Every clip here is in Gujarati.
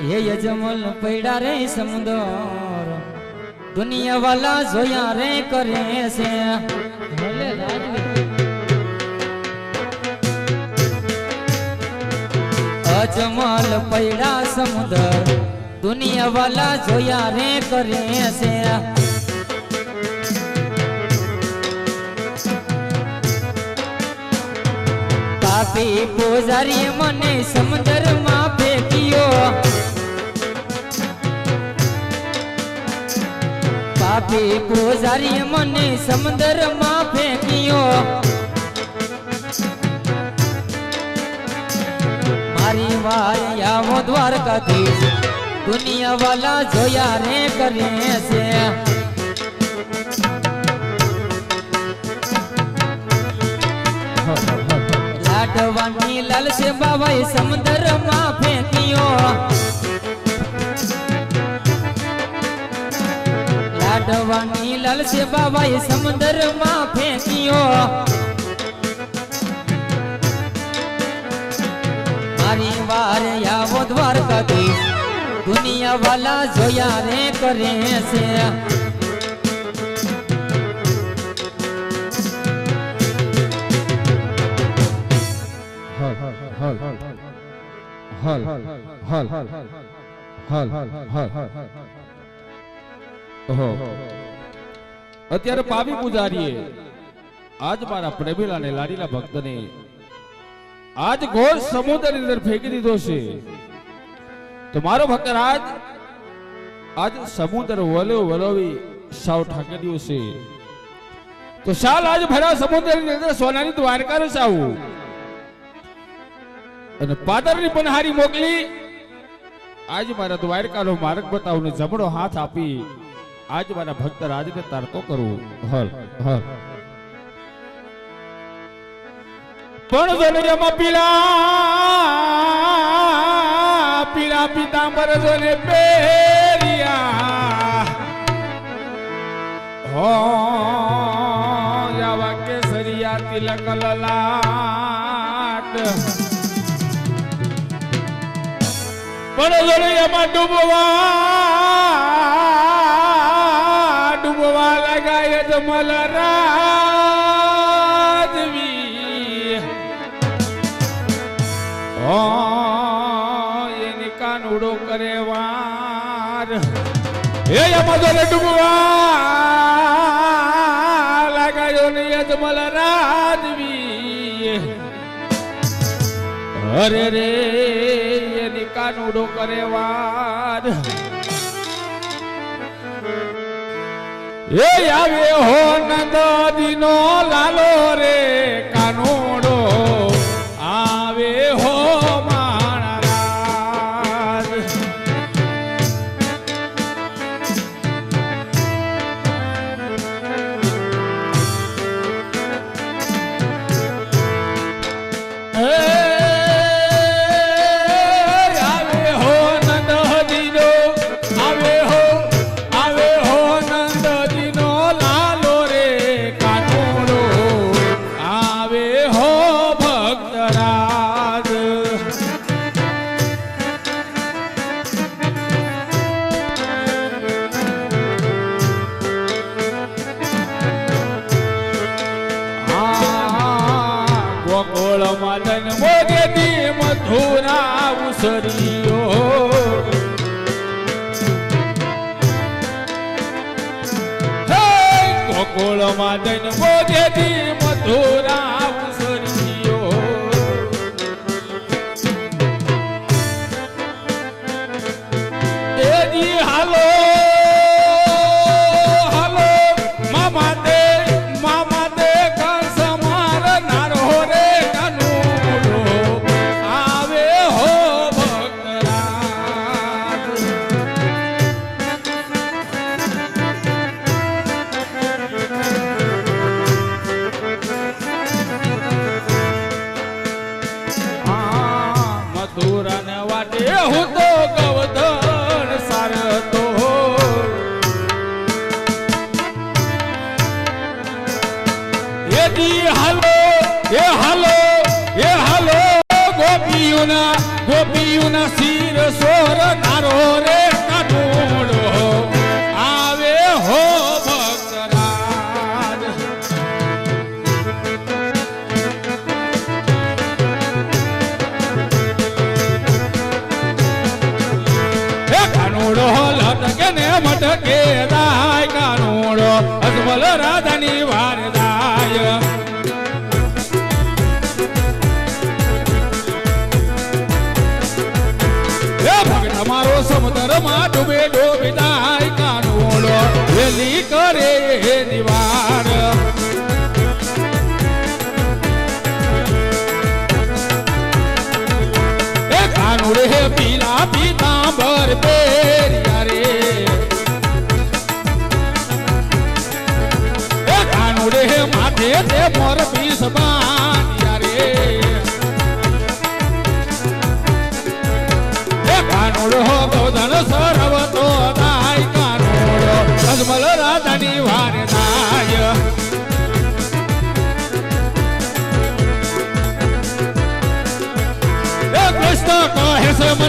હે યજમલ પૈડા રે સમુદર. દુનિયા વાલા જોયા રે કરે છે. ભલે અજમલ પૈડા સમુદર. દુનિયા વાલા જોયા રે કરે છે. પાપી પૂજારી મને સમુદરમાં ફેંક્યો. પાપી પૂજારી મને સમુદરમાં ફેંક્યો. મારી વારી આવો દ્વારકાથી દુનિયા વાલા જોયા રે કરે છે. લાડવાની લાલશે બાબાએ સમુદરમાં ફેંક્યો. લાડવાની લાલશે બાબાએ સમુદરમાં ફેંક્યો મારી વાર આવો દ્વારકાધીશ દુનિયા વાલા જોયા રે કરે છે હલ હલ હલ હલ હલ હલ ઓહો અત્યારે પાવી પૂજારીએ આજ મારા પ્રેમીલા ને લાડીલા ભક્તને આજ ઘોર સમુદ્રની અંદર ફેંકી દીધો છે. તો મારો ભક્ત આજ આજ સમુદ્ર વલો વલોવી સાવ ઠાકર્યું છે. તો શાલ આજ ભરા સમુદ્રની અંદર સોનાની દ્વારકા સાવું અને પાદરની પનહારી મોકલી આજ મારા દ્વારકાનો માર્ગ બતાવને જમણો હાથ આપી આજ મારા ભક્ત રાજને તારતો કરું. હર હર. પણ જનયમાં પીલા પીલા પિતાંબર જોને પેરિયા હો જાવા કેસરિયા તિલક લલાટ. પણ એમાં ડૂબવા ડૂબવા લાગાયો ને યજમલ રાજવી અરે રે, એની કાનુડો કરે વાર એ આવે હો નંદીનો લાલો રે.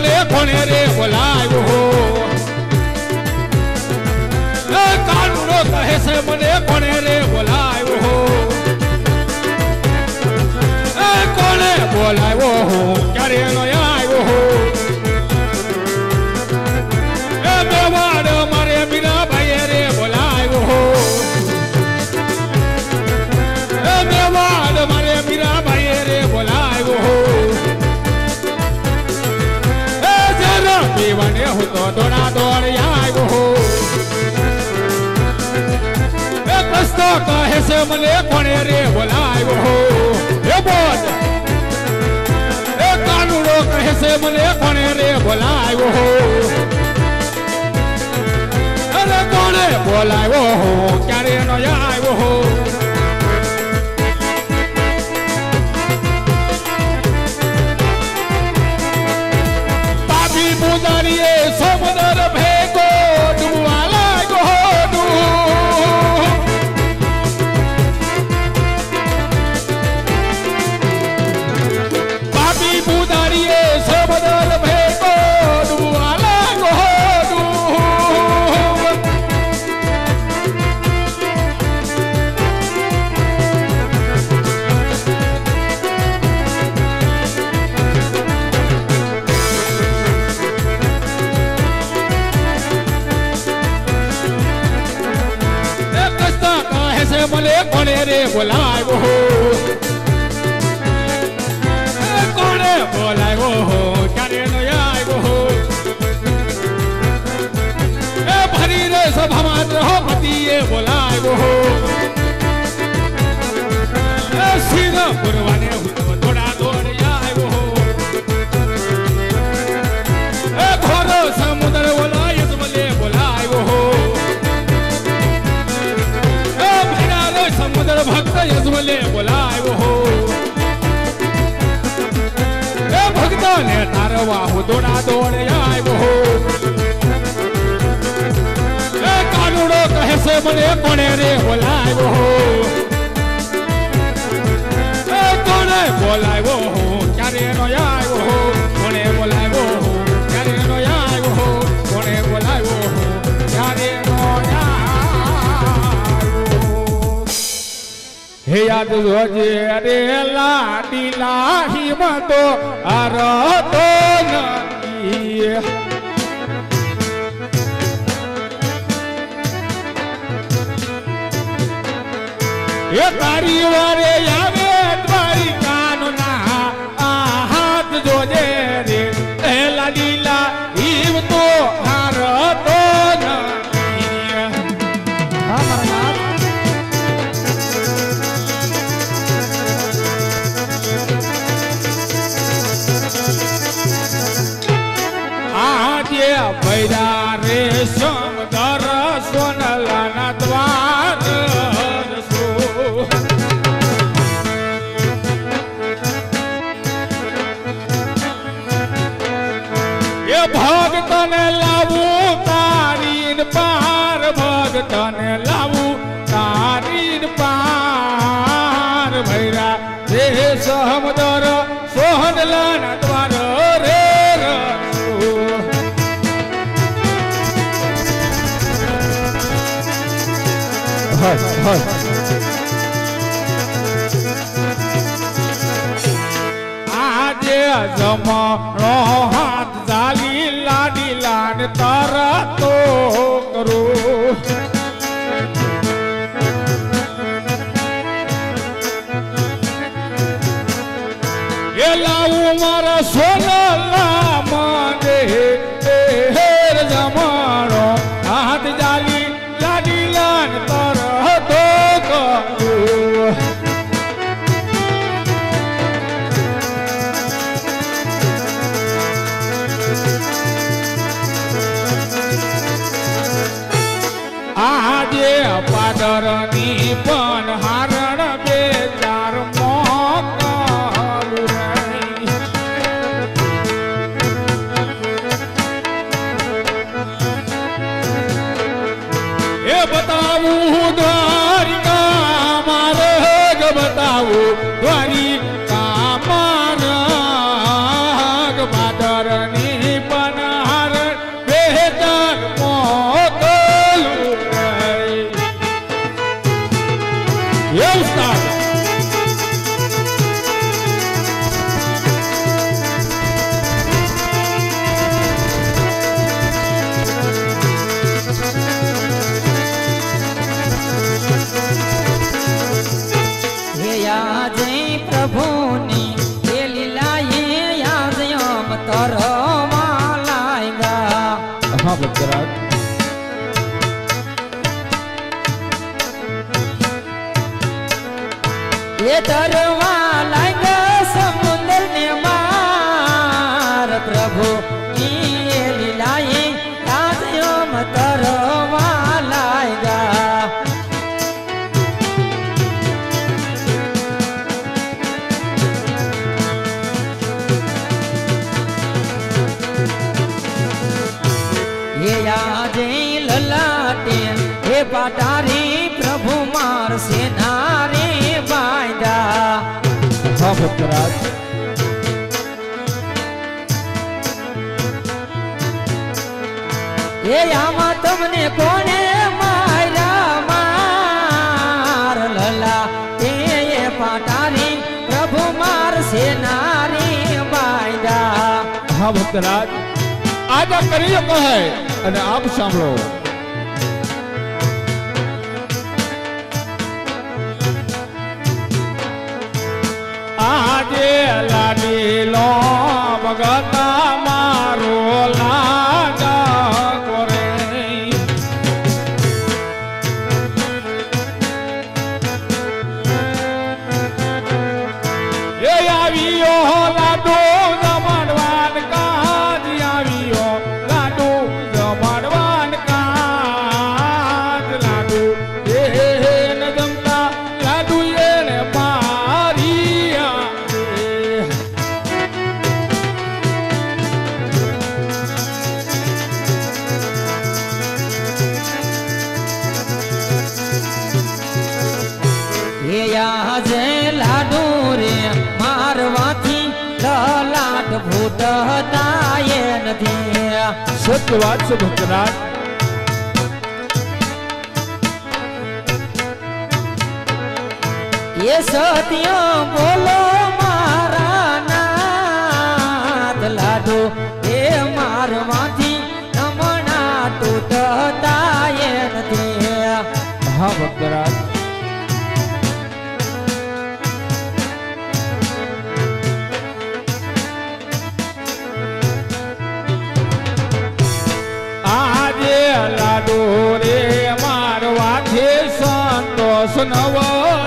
કોને કોને રે બોલાવ્યો એ કાનુડો કહે છે મને કોને રે બોલાવ્યો એ કોને બોલાવ્યો ક્યારે કહે છે મને કોણે રે બોલાવ્યો એ બોલ. એ કાનુડો કહે છે મને કોણે રે બોલાવ્યો અરે કોણે બોલાવ્યો ક્યારે નો આવ્યો કરવા હુદોડા દોડે આવ્યો એ કાનુડો કહેશે મને કોણે રે બોલાવ્યો કોણે બોલાવ્યો હે યાદ જોજે, અરે લાડી લાહી મતો અરતો નહીં એ તારી વારે આવે તારી કાનો ના આ હાથ જોજે રે. એ લાડી લાહી મતો અરતો નહીં હા, મારા જમણો હાથ ઝાલી લાડી લાડ તારા તો કરું. એ તરવા તમને કોણે મારા માર લલા, એ પાટારી પ્રભુ માર સેનારી બાયડા હા, ભક્તરાજ આજ આ અને આપ સાંભળો. આજે લાડીલો ભગતા મારો કહેતાય નથી સત્ય વાત છે ભક્તરાજ એ સત્ય બોલો મારા નાથ લાડો એ મારમાંથી નમણા તૂટતાય નથી હા ભક્તરાજ રે મારવાથી સંતોષ નવા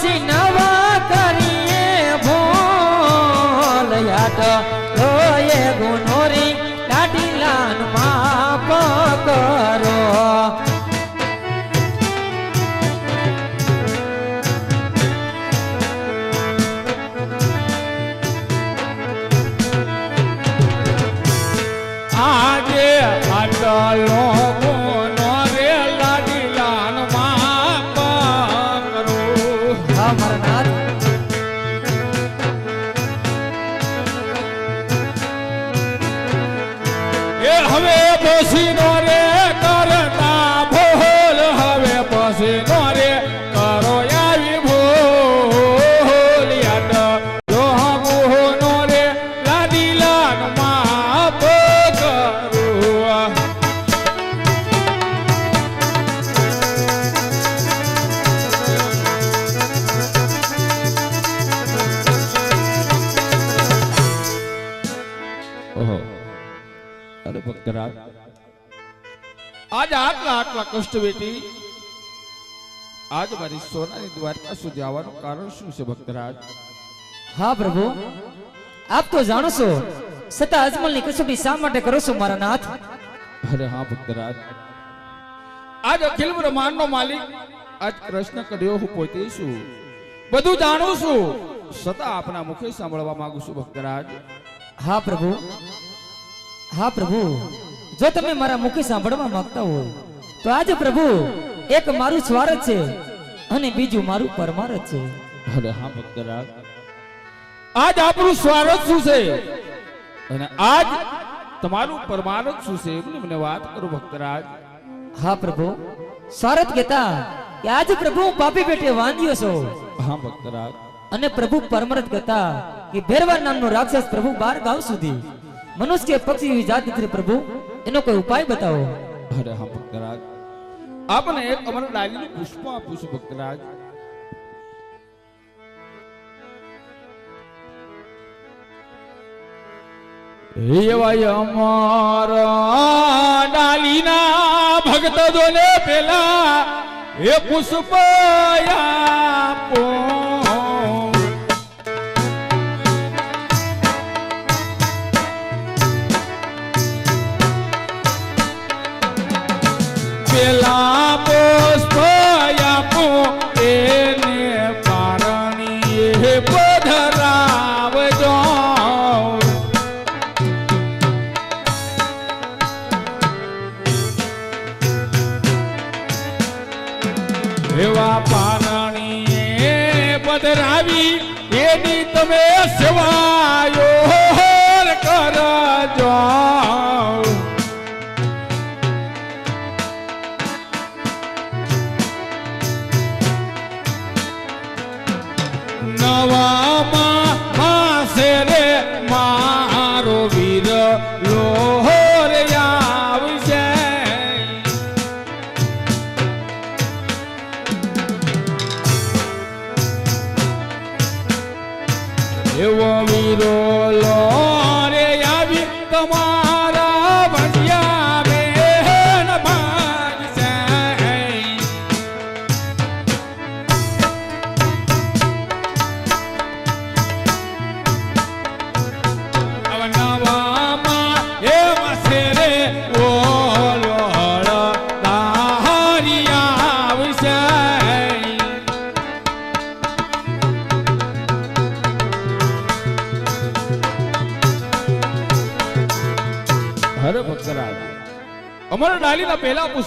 See no આટલા આટલા કષ્ટ વેઠી આજ મારી સોનાની દ્વારકા સુધી આવવાનું કારણ શું છે ભક્તરાજ? હા પ્રભુ. આપ તો જાણો છો છતાં અજમલની કસોટી શા માટે કરો છો મારા નાથ? અરે હા ભક્તરાજ. આજ અખિલ બ્રહ્માંડનો માલિક આજ કૃષ્ણ કડ્યો હું પોતે છું. બધું જાણું છું. છતાં આપના મુખે સાંભળવા માંગુ છું ભક્તરાજ. હા પ્રભુ. હા પ્રભુ. જો તમે મારા મુખે સાંભળવા માંગતા હોય તો આજે પ્રભુ એક મારું સ્વાર્થ છે અને બીજું મારું પરમારથ છે. અરે હા ભક્તરાજ. આજ આપણું સ્વાર્થ શું છે? અને આજ તમારું પરમાનંદ શું છે? એમની મને વાત કરો ભક્તરાજ. હા પ્રભુ. સ્વાર્થ કહેતા કે આજ પ્રભુ હું પાપી પેટે વાંધ્યો છો. હા ભક્તરાજ. અને પ્રભુ પરમરથ કહેતા કે ભેરવા નામનો રાક્ષસ પ્રભુ બાર ગાંવ સુધી. મનુષ્ય પક્ષી એવી જાત નથી પ્રભુ. એનો કોઈ ઉપાય બતાવો. અરે હા ભક્તરાજ. આપને એક અમર ડાલીનું પુષ્પ આપું છું, ભક્તરાજ. એવાય ડાલીના ભક્ત જોને પેલા એ પુષ્પ આપો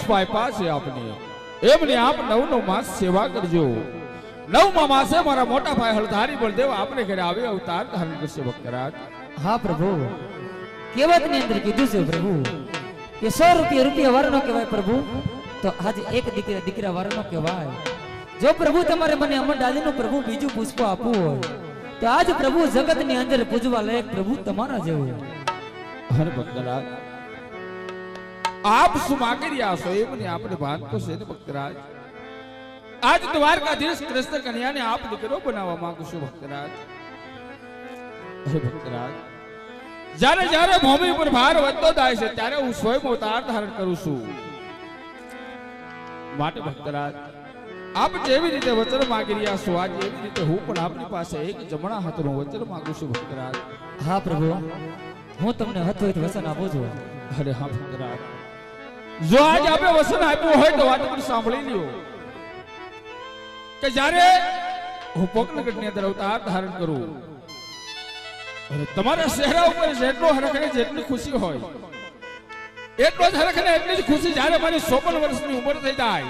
પહેલા પુષ્પ આપ્યા છે આપને. એમને આપ નવ નવ માસ સેવા કરજો. નવમા માસે મારા મોટા ભાઈ હળધારી બળદેવ આપણે ઘરે આવે અવતાર ધારણ કરશે ભક્તરાજ હા પ્રભુ. કેવતની અંદર કીધું છે પ્રભુ કે સો રૂપિયા રૂપિયા વારનો કહેવાય પ્રભુ. તો આજે એક દીકરા દીકરા વારનો કહેવાય. જો પ્રભુ તમારે મને અમરનું પ્રભુ બીજું પુષ્પ આપવું હોય તો આજ પ્રભુ જગતની અંદર પૂજવા લાયક પ્રભુ તમારા જેવું. હર ભક્તરાજ આપ શું માગી રહ્યા છો એ મને આપણે ભાન તો છે ને ભક્તરાજ. આજ દ્વારકાધીશ કૃષ્ણ કન્યાને આપ દીકરો બનાવવા માંગુ છું ભક્તરાજ. હે ભક્તરાજ જ્યારે જ્યારે ભૂમિ પર ભાર વધતો થાય છે ત્યારે હું સ્વયં અવતાર ધારણ કરું છું. માટે ભક્તરાજ આપ જેવી રીતે વચન માગી રહ્યા છો આજ એવી રીતે હું પણ આપની પાસે એક જમણા હાથનું વચન માંગુ છું ભક્તરાજ. હા પ્રભુ હું તમને હથોહિત વચન આપું છું. અરે હા ભક્તરાજ. જો આજ આપે વસન આપ્યું હોય તો વાત સાંભળી લ્યો. કે જ્યારે હું પોકનગઢની અંદર અવતાર ધારણ કરું તમારા ચહેરા ઉપર જેટલો હરખને જેટલી ખુશી હોય એટલો જ હરખને એટલી જ ખુશી જ્યારે મારી ચોપન વર્ષની ઉંમર થઈ જાય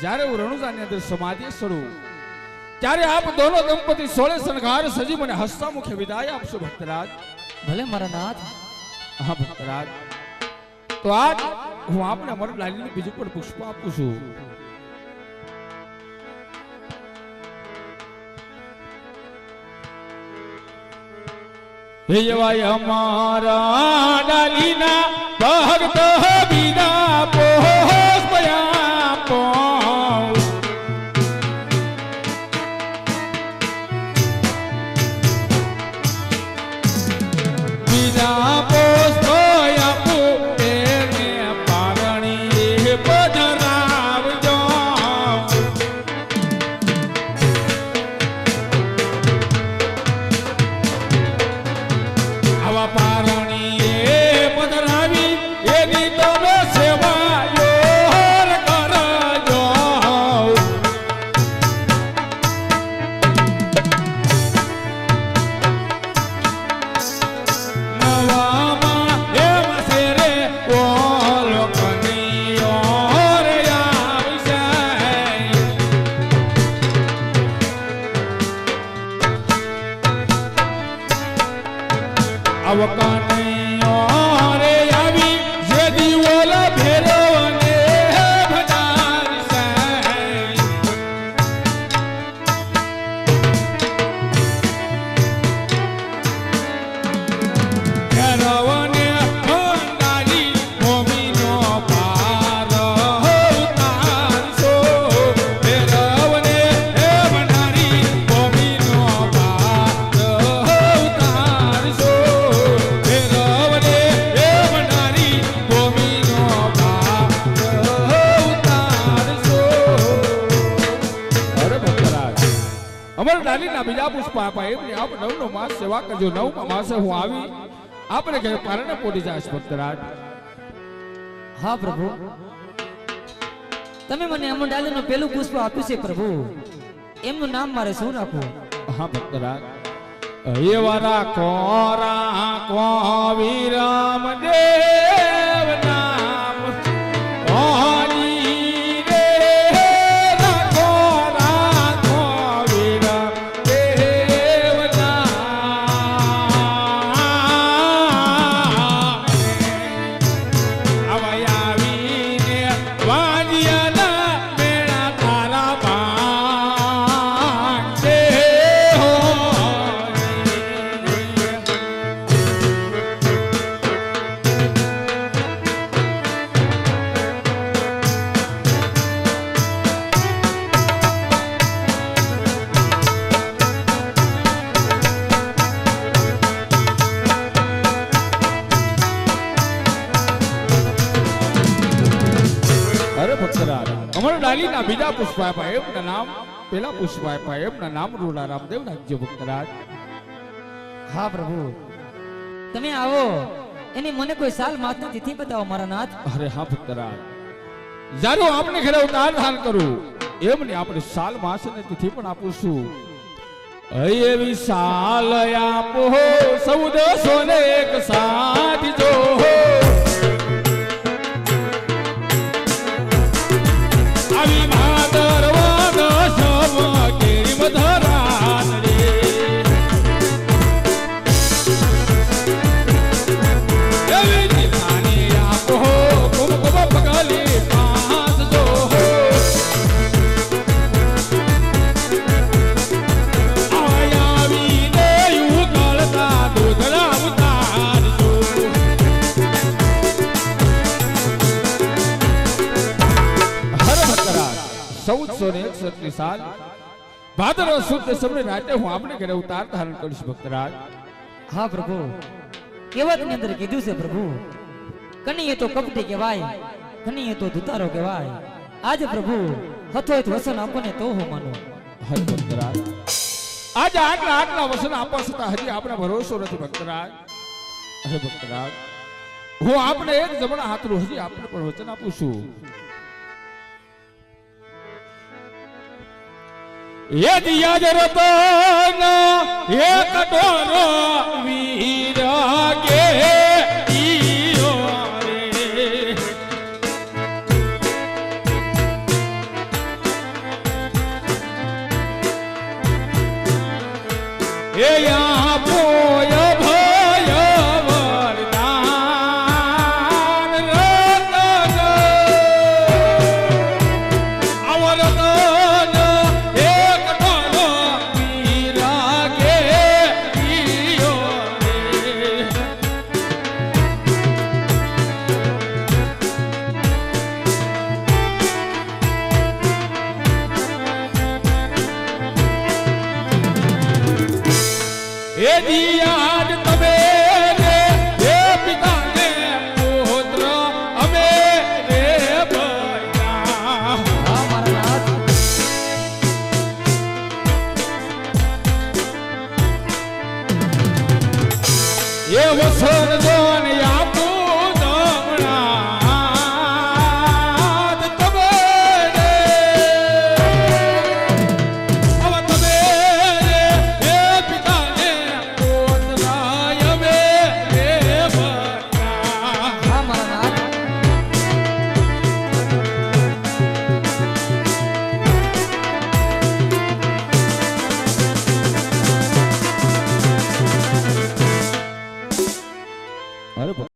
જ્યારે હું રણુજાની અંદર સમાધિ સરું ત્યારે આપ દોનો દંપતી સોળે શણગાર સજી મને હસતા મુખે વિદાય આપશો ભક્તરાજ. ભલે મારા નાથ. હા ભક્તરાજ. તો આજ હું આપણે અમર લાલીને બીજું પણ પુષ્પ આપું છું. અમારા ડાલીના ભક્ત બીના પોસ આવો આપા એમને આપ નવનો માસ સેવા કરજો. નવમા માસે હું આવી આપણે ઘરે પારણે પોટી જાય ભક્તરાજ. હા પ્રભુ. તમે મને અમર ડાલીનું પેલું પુષ્પ આપ્યું છે પ્રભુ. એમનું નામ મારે શું રાખવું? હા ભક્તરાજ. એવા રાખો રાખો વિરામ દેવ ડાલીના બીજા પુષ્પ એમના નામ પેલા પુષ્પ એમના નામ રૂડા રામદેવ રાજ્ય ભક્તરાજ હા પ્રભુ. તમે આવો. એની મને કોઈ સાલ માસની તિથિ બતાવો મારા નાથ. અરે હા ભક્તરાજ જારો આપને ઘરે ઉતાર ધાન કરું. એમને આપણે સાલ માસ ને તિથિ પણ આપું છું એવી સાલ આપો સૌદ સોને એક સાથ જો ભાદરવ શુદ્ધ સમય રાતે હું આપણે ઘરે ઉતાર ધારણ કરીશ ભક્તરાજ. હા પ્રભુ. કેવતની અંદર કીધું છે પ્રભુ. કનીએ તો કપટી કહેવાય કનીએ તો ધુતારો કહેવાય. આજ પ્રભુ હથોય વસન આપો ને તો હું માનું. હે ભક્તરાજ. આજે આટલા આટલા વસન આપવા છતાં હજી આપણે ભરોસો નથી ભક્તરાજ. હે ભક્તરાજ. હું આપણે એક જમણા હાથનું હજી આપણે પણ વચન આપું છું. એ દિયા જ રતન એ કટોરો વીરાગે એ દિયાદ